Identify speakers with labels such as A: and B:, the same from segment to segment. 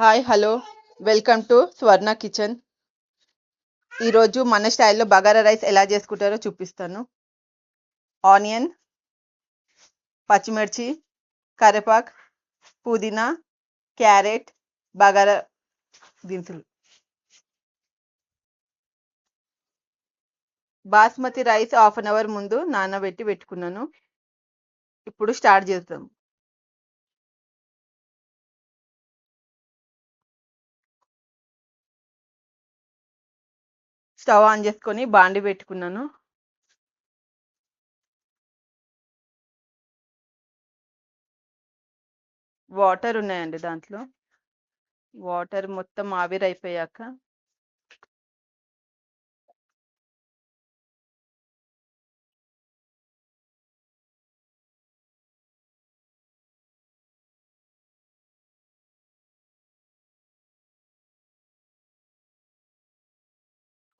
A: Hi hello welcome to Swarna kitchen ఈరోజు మన స్టైల్లో బగారా రైస్ ఎలా చేసుకుంటారో చూపిస్తాను. ఆనియన్ పచ్చిమిర్చి కరివేపాకు పుదీనా క్యారెట్ బగారా దినుసులు. Basmati rice half an hour ముందు నానబెట్టి పెట్టుకున్నాను. ఇప్పుడు స్టార్ట్ చేద్దాం. స్టవ్ ఆన్ చేసుకొని బాండి పెట్టుకున్నాను. వాటర్ ఉన్నాయండి దాంట్లో. వాటర్ మొత్తం ఆవిరైపోయాక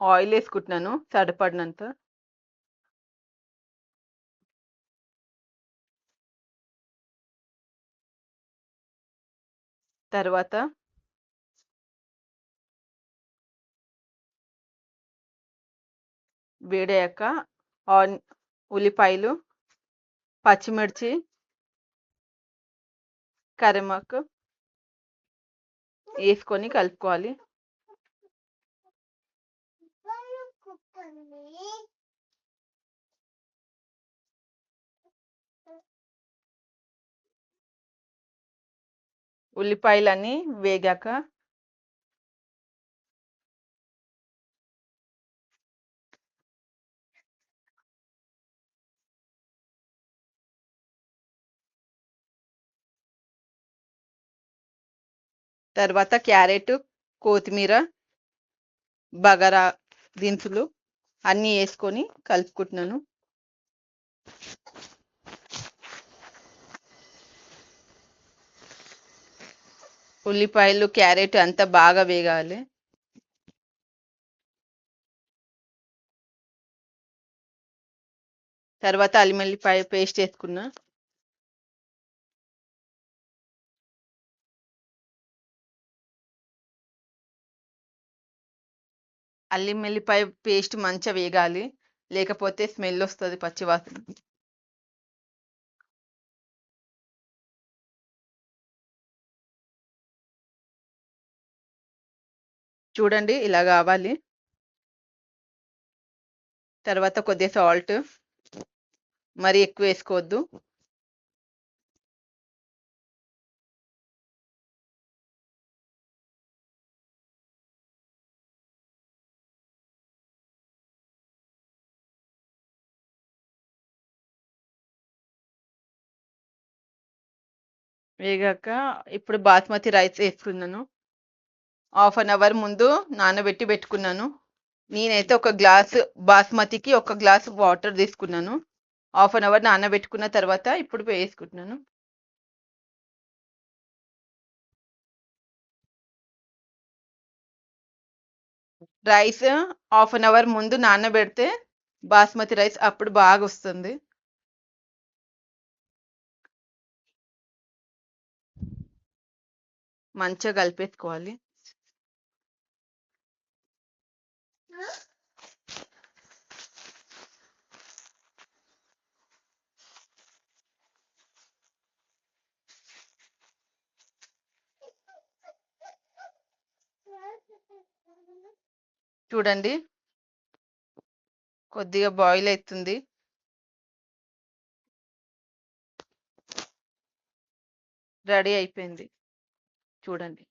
A: ఆయిల్ వేసుకుంటున్నాను సరిపడినంత. తర్వాత వేడయ్యాక ఆన్ ఉల్లిపాయలు పచ్చిమిర్చి కరిమాకు వేసుకొని కలుపుకోవాలి. ఉల్లిపాయలన్నీ వేగాక తర్వాత క్యారెట్ కొత్తిమీర బగారా దినుసులు అన్నీ వేసుకొని కలుపుకుంటున్నాను. ఉల్లిపాయలు క్యారెట్ అంతా బాగా వేగాలి. తర్వాత అల్లిమల్లిపాయ పేస్ట్ వేసుకున్నా. అల్లిమల్లిపాయ పేస్ట్ మంచిగా వేగాలి. లేకపోతే స్మెల్ వస్తుంది పచ్చివాసన. చూడండి ఇలా కావాలి. తర్వాత కొద్దిగా సాల్ట్ మరి ఎక్కువ వేసుకోవద్దు. వేగాక ఇప్పుడు బాస్మతి రైస్ వేసుకున్నాను. హాఫ్ అన్ అవర్ ముందు నానబెట్టి పెట్టుకున్నాను. నేనైతే ఒక గ్లాస్ బాస్మతికి ఒక గ్లాస్ వాటర్ తీసుకున్నాను. హాఫ్ అన్ అవర్ నానబెట్టుకున్న తర్వాత ఇప్పుడు వేసుకుంటున్నాను. రైస్ హాఫ్ అన్ అవర్ ముందు నానబెడితే బాస్మతి రైస్ అప్పుడు బాగా వస్తుంది. మంచిగా కలిపేసుకోవాలి. చూడండి. కొద్దిగా బాయిల్ అవుతుంది. రెడీ అయిపోయింది. చూడండి.